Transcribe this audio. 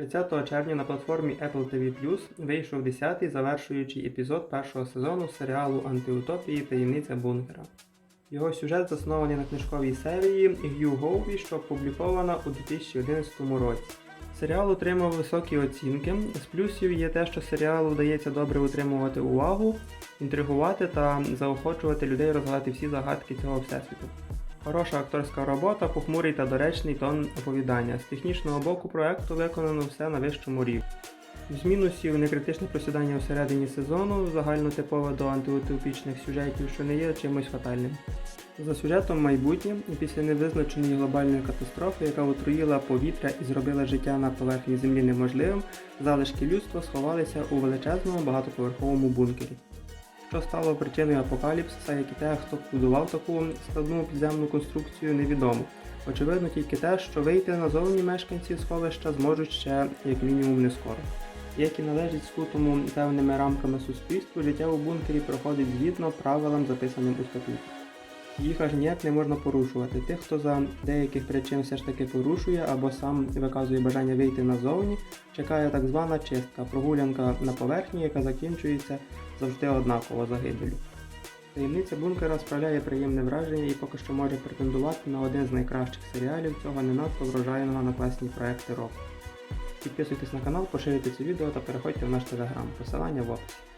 30 червня на платформі Apple TV вийшов 10-й завершуючий епізод першого сезону серіалу Антиутопії Таємниця бункера. Його сюжет заснований на книжковій серії Г'ю Гоуві, що опублікована у 2011 році. Серіал отримав високі оцінки. З плюсів є те, що серіалу вдається добре утримувати увагу, інтригувати та заохочувати людей розгадати всі загадки цього всесвіту. Хороша акторська робота, похмурий та доречний тон оповідання. З технічного боку проекту виконано все на вищому рівні. З мінусів некритичне просідання у середині сезону, загальнотипове до антиутопічних сюжетів, що не є чимось фатальним. За сюжетом майбутнє, після невизначеної глобальної катастрофи, яка отруїла повітря і зробила життя на поверхні землі неможливим, залишки людства сховалися у величезному багатоповерховому бункері. Що стало причиною апокаліпсиса, як і те, хто будував таку складну підземну конструкцію, невідомо. Очевидно тільки те, що вийти назовні мешканці сховища зможуть ще як мінімум не скоро. Як і належить скутому певними рамками суспільству, життя у бункері проходить згідно правилам, записаним у статуті. Їх аж ніяк не можна порушувати. Тих, хто за деяких причин все ж таки порушує або сам виказує бажання вийти назовні, чекає так звана чистка, прогулянка на поверхні, яка закінчується завжди однаково загибелю. Таємниця бункера справляє приємне враження і поки що може претендувати на один з найкращих серіалів цього не надто врожайного на класні проекти року. Підписуйтесь на канал, поширюйте це відео та переходьте в наш телеграм. Посилання в описі.